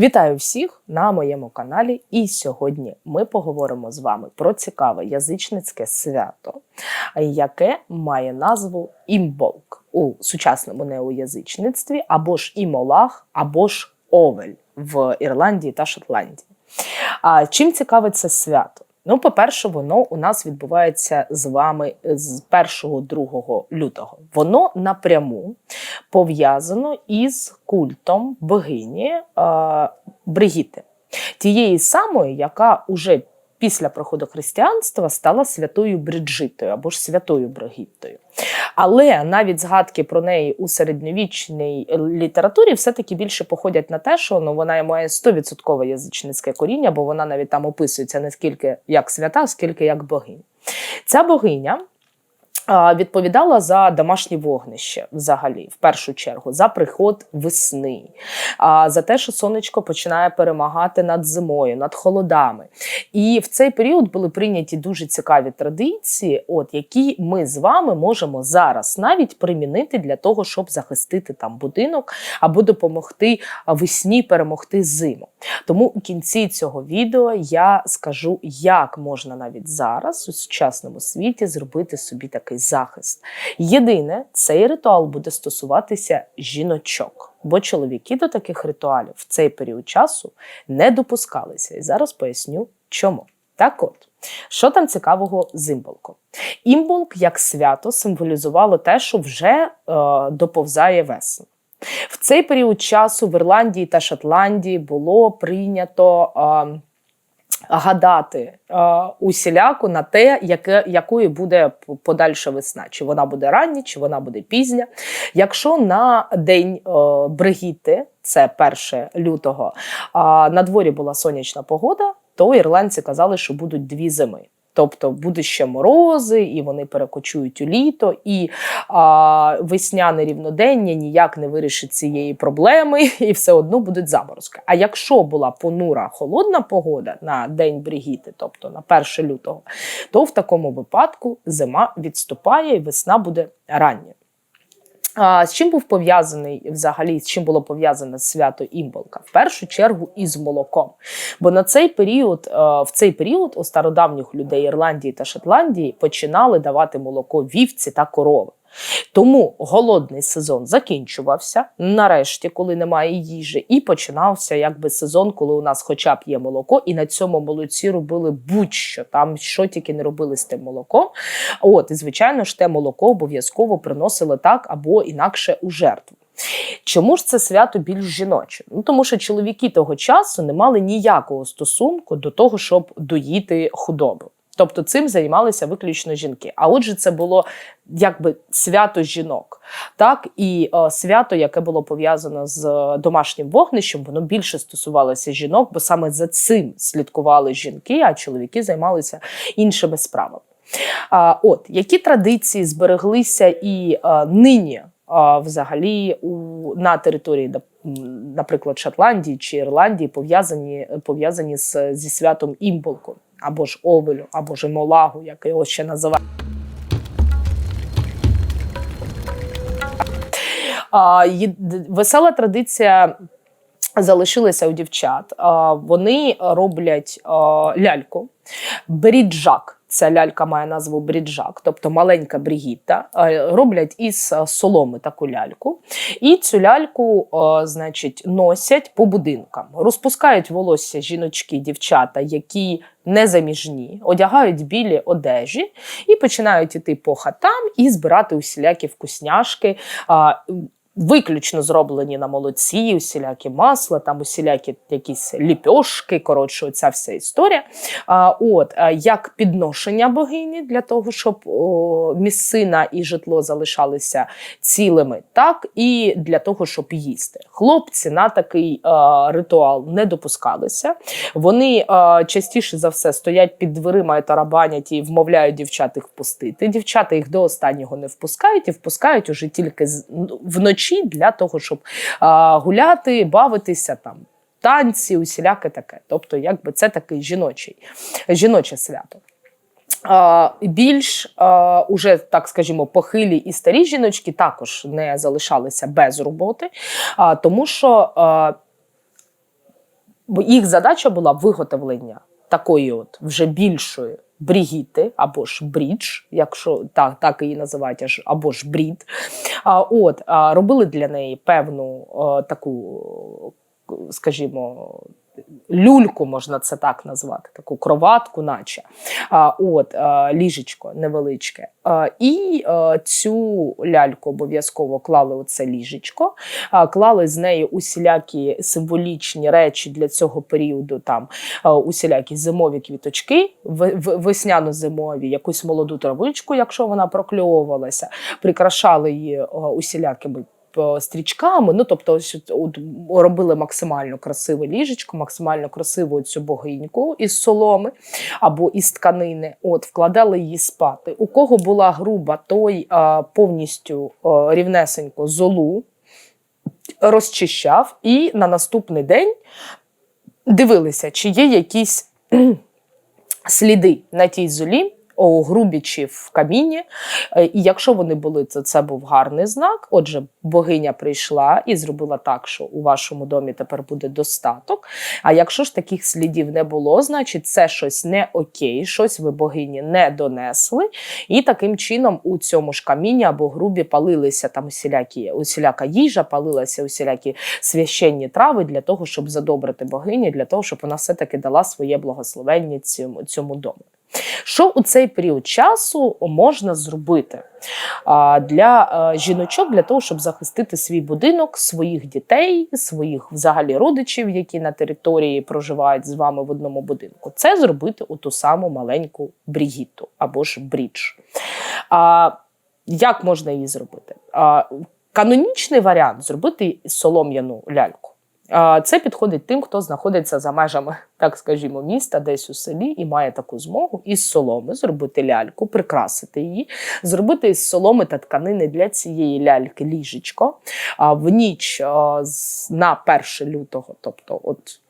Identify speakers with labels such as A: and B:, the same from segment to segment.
A: Вітаю всіх на моєму каналі. І сьогодні ми поговоримо з вами про цікаве язичницьке свято, яке має назву імболк у сучасному неоязичництві, або ж імолах, або ж овель в Ірландії та Шотландії. А чим цікаве це свято? Ну, по-перше, воно у нас відбувається з вами з 1-2 лютого. Воно напряму пов'язано із культом богині е, Бригіти, тієї самої, яка уже після проходу християнства стала святою Бриджитою або ж святою Бригіттою. Але навіть згадки про неї у середньовічній літературі все-таки більше походять на те, що ну, вона має 100% язичницьке коріння, бо вона навіть там описується не скільки як свята, скільки як богиня. Ця богиня відповідала за домашнє вогнище взагалі, в першу чергу, за приход весни, за те, що сонечко починає перемагати над зимою, над холодами. І в цей період були прийняті дуже цікаві традиції, от які ми з вами можемо зараз навіть примінити для того, щоб захистити там будинок або допомогти весні перемогти зиму. Тому у кінці цього відео я скажу, як можна навіть зараз у сучасному світі зробити собі такий захист. Єдине, цей ритуал буде стосуватися жіночок, бо чоловіки до таких ритуалів в цей період часу не допускалися. І зараз поясню, чому. Так от, що там цікавого з імболком? Імболк як свято символізувало те, що вже е, доповзає весна. В цей період часу в Ірландії та Шотландії було прийнято. Е, гадати е, усіляку на те, яке, якою буде подальша весна. Чи вона буде рання, чи вона буде пізня. Якщо на день е, Бригіти, це 1 лютого, е, на дворі була сонячна погода, то ірландці казали, що будуть дві зими. Тобто буде ще морози, і вони перекочують у літо, і а, весняне рівнодення ніяк не вирішить цієї проблеми, і все одно будуть заморозки. А якщо була понура холодна погода на день Бригіти, тобто на 1 лютого, то в такому випадку зима відступає і весна буде рання. А, З чим був пов'язаний взагалі, з чим було пов'язане свято імболка? В першу чергу із молоком. Бо на цей період, е, в цей період у стародавніх людей Ірландії та Шотландії починали давати молоко вівці та корови. Тому голодний сезон закінчувався нарешті, коли немає їжі, і починався якби сезон, коли у нас хоча б є молоко, і на цьому молоці робили будь-що там, що тільки не робили з тим молоком. От, і звичайно ж, те молоко обов'язково приносили так або інакше у жертву. Чому ж це свято більш жіноче? Ну тому що чоловіки того часу не мали ніякого стосунку до того, щоб доїти худобу. Тобто цим займалися виключно жінки. А отже, це було якби свято жінок, так і е, свято, яке було пов'язано з домашнім вогнищем, воно більше стосувалося жінок, бо саме за цим слідкували жінки, а чоловіки займалися іншими справами. А, От які традиції збереглися і а, е, нині а, взагалі у на території, наприклад, Шотландії чи Ірландії, пов'язані пов'язані з зі святом імболку або ж овелю, або ж молагу, як його ще називають. Весела традиція залишилася у дівчат. Вони роблять ляльку, бріджак. Ця лялька має назву бріджак, тобто маленька брігітта. Роблять із соломи таку ляльку. І цю ляльку, значить, носять по будинкам. Розпускають волосся жіночки, дівчата, які незаміжні, одягають білі одежі і починають іти по хатам і збирати усілякі вкусняшки виключно зроблені на молоці, усілякі масла, там усілякі якісь ліпьошки. Коротше, оця вся історія. А, От як підношення богині для того, щоб о, місцина і житло залишалися цілими, так і для того, щоб їсти. Хлопці на такий а, ритуал не допускалися. Вони а, частіше за все стоять під дверима і тарабанять і вмовляють дівчат їх впустити. Дівчата їх до останнього не впускають і впускають уже тільки вночі вночі для того, щоб а, гуляти, бавитися там. Танці, усіляке таке. Тобто, якби це такий жіночий, жіноче свято. А, більш а, уже, так скажімо, похилі і старі жіночки також не залишалися без роботи, а, тому що. А, їх задача була виготовлення такої от вже більшої брігіти або ж брідж, якщо так, так її називають, або ж брід. А, от, робили для неї певну а, таку, скажімо, люльку, можна це так назвати, таку кроватку, наче. От ліжечко невеличке. І цю ляльку обов'язково клали у це ліжечко, клали з неї усілякі символічні речі для цього періоду, там усілякі зимові квіточки, весняно-зимові, якусь молоду травичку, якщо вона прокльовувалася, прикрашали її усілякими стрічками. Ну, тобто, ось от- робили максимально красиве ліжечко, максимально красиву цю богиньку із соломи або із тканини. От, вкладали її спати. У кого була груба, той а, повністю а, рівнесенько золу розчищав і на наступний день дивилися, чи є якісь сліди на тій золі. У грубі чи в камінні, Е, і якщо вони були, то це був гарний знак. Отже, богиня прийшла і зробила так, що у вашому домі тепер буде достаток. А якщо ж таких слідів не було, значить це щось не окей, щось ви богині не донесли. І таким чином у цьому ж камінні або грубі палилися там усілякі, усіляка їжа, палилися усілякі священні трави для того, щоб задобрити богині, для того, щоб вона все-таки дала своє благословення цьому, цьому дому. Що у цей період часу можна зробити для жіночок для того, щоб захистити свій будинок, своїх дітей, своїх взагалі родичів, які на території проживають з вами в одному будинку? Це зробити у ту саму маленьку брігіту або ж брідж. Як можна її зробити? Канонічний варіант зробити солом'яну ляльку. Це підходить тим, хто знаходиться за межами, так скажімо, міста, десь у селі, і має таку змогу із соломи зробити ляльку, прикрасити її, зробити із соломи та тканини для цієї ляльки ліжечко. В ніч на 1 лютого, тобто от.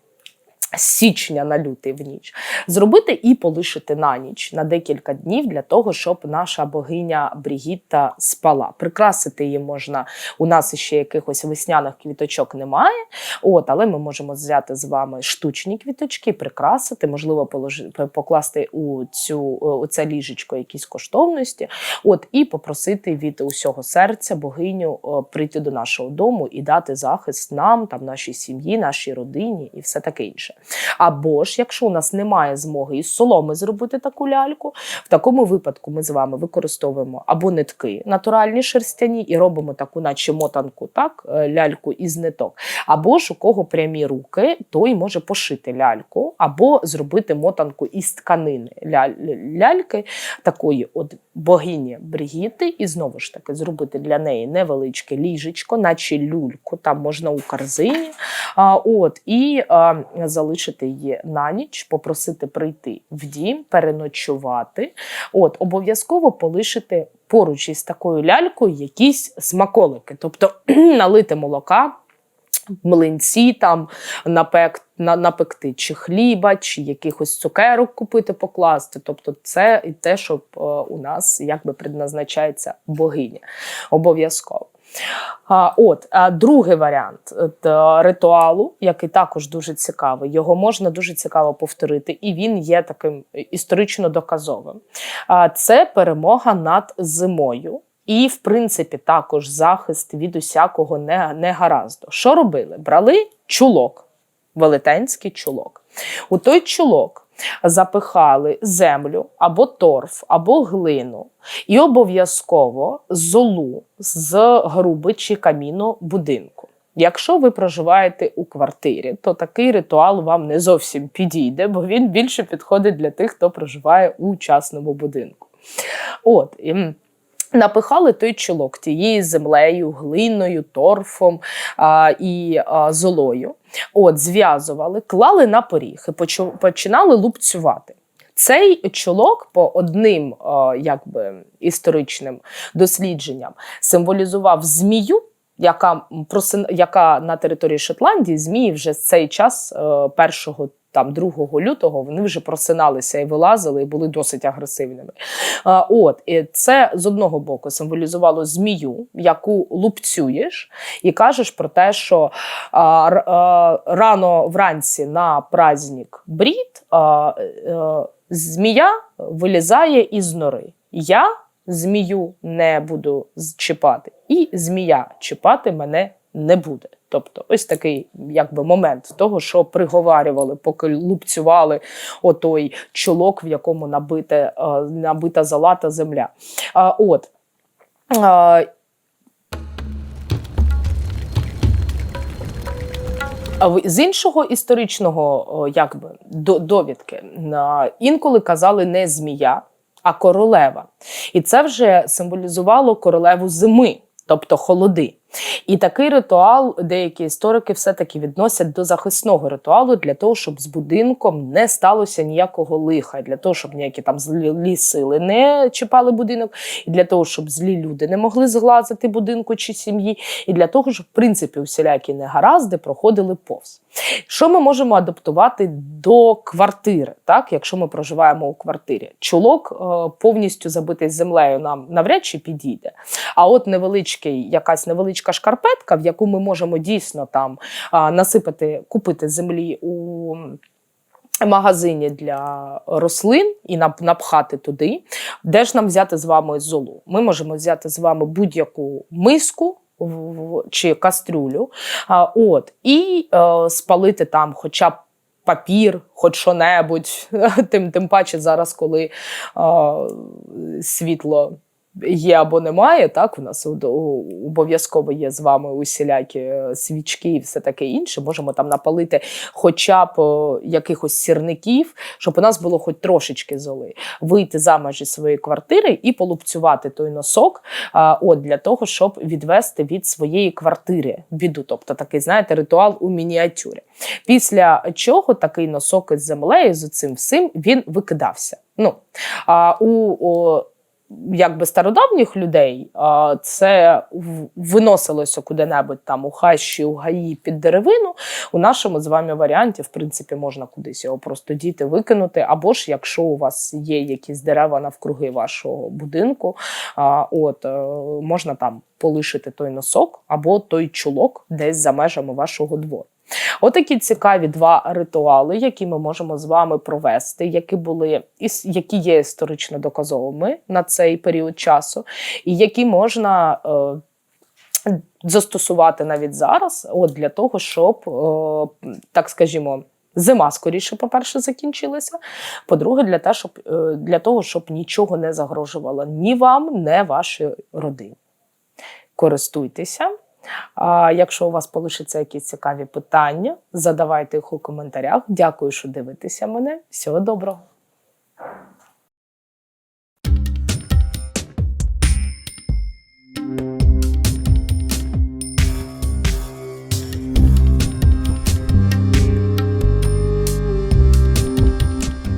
A: Січня на лютий в ніч зробити і полишити на ніч на декілька днів для того, щоб наша богиня Брігітта спала. Прикрасити її можна. У нас ще якихось весняних квіточок немає. От, але ми можемо взяти з вами штучні квіточки, прикрасити, можливо, положи, п- покласти у цю у це ліжечко якісь коштовності. От і попросити від усього серця богиню прийти до нашого дому і дати захист нам, там нашій сім'ї, нашій родині і все таке інше. Або ж, якщо у нас немає змоги із соломи зробити таку ляльку, в такому випадку ми з вами використовуємо або нитки натуральні шерстяні і робимо таку, наче мотанку, так, е, ляльку із ниток. Або ж у кого прямі руки, той може пошити ляльку, або зробити мотанку із тканини ляль- ляльки, такої от богині Бригіти, і знову ж таки зробити для неї невеличке ліжечко, наче люльку, там можна у корзині. А, от, і а, її на ніч, попросити прийти в дім, переночувати. От, обов'язково полишити поруч із такою лялькою якісь смаколики, тобто налити молока. Млинці там напек, на, напекти чи хліба, чи якихось цукерок купити, покласти. Тобто, це і те, що е, у нас якби предназначається богиня. Обов'язково. От, другий варіант е, ритуалу, який також дуже цікавий, його можна дуже цікаво повторити, і він є таким історично доказовим. Це перемога над зимою. І, в принципі, також захист від усякого не- негаразду. Що робили? Брали чулок, велетенський чулок. У той чулок запихали землю або торф, або глину, і обов'язково золу з груби чи каміну будинку. Якщо ви проживаєте у квартирі, то такий ритуал вам не зовсім підійде, бо він більше підходить для тих, хто проживає у частному будинку. От. і, Напихали той чолок тією землею, глиною, торфом а, і а, золою. От, зв'язували, клали на поріг і починали лупцювати. Цей чолок по одним а, якби, історичним дослідженням символізував змію, яка просин... яка на території Шотландії змії вже з цей час е, першого. Там 2 лютого вони вже просиналися і вилазили, і були досить агресивними. А, от і це з одного боку символізувало змію, яку лупцюєш, і кажеш про те, що а, а, рано вранці на праздник Брід а, е, змія вилізає із нори. Я змію не буду з- чіпати, і змія чіпати мене не буде. Тобто, ось такий якби момент того, що приговарювали, поки лупцювали отой чолок, в якому набите, е, набита залата земля. А, от. А, з іншого історичного якби, довідки інколи казали не змія, а королева. І це вже символізувало королеву зими, тобто холоди. І такий ритуал деякі історики все-таки відносять до захисного ритуалу для того, щоб з будинком не сталося ніякого лиха, для того, щоб ніякі там злі сили не чіпали будинок, і для того, щоб злі люди не могли зглазити будинку чи сім'ї, і для того, щоб в принципі усілякі негаразди проходили повз. Що ми можемо адаптувати до квартири, так, якщо ми проживаємо у квартирі? Чулок е, повністю забитий землею нам навряд чи підійде. А от невеличкий, якась невеличка шкарпетка, в яку ми можемо дійсно там насипати, купити землі у. Магазині для рослин і напхати туди, де ж нам взяти з вами золу? Ми можемо взяти з вами будь-яку миску чи кастрюлю, от, і е, спалити там хоча б папір, хоч що-небудь, тим, тим паче зараз, коли е, світло є або немає, так у нас обов'язково є з вами усілякі е, свічки і все таке інше. Можемо там напалити хоча б е, якихось сірників, щоб у нас було хоч трошечки золи, вийти за межі своєї квартири і полупцювати той носок, а, от для того, щоб відвести від своєї квартири біду. Тобто такий, знаєте, ритуал у мініатюрі. Після чого такий носок із землею з цим всім він викидався. Ну а у о, якби стародавніх людей це виносилося куди-небудь там у хащі, у гаї під деревину. У нашому з вами варіанті, в принципі, можна кудись його просто діти викинути. Або ж, якщо у вас є якісь дерева навкруги вашого будинку, от е, можна там полишити той носок або той чулок десь за межами вашого двору. Отакі цікаві два ритуали, які ми можемо з вами провести, які були які є історично доказовими на цей період часу, і які можна. Е, Застосувати навіть зараз, от для того, щоб, е, так скажімо, зима скоріше, по-перше, закінчилася. По-друге, для, те, щоб, е, для того, щоб нічого не загрожувало ні вам, ні вашій родині. Користуйтеся. Якщо у вас полишаться якісь цікаві питання, задавайте їх у коментарях. Дякую, що дивитеся мене. Всього доброго!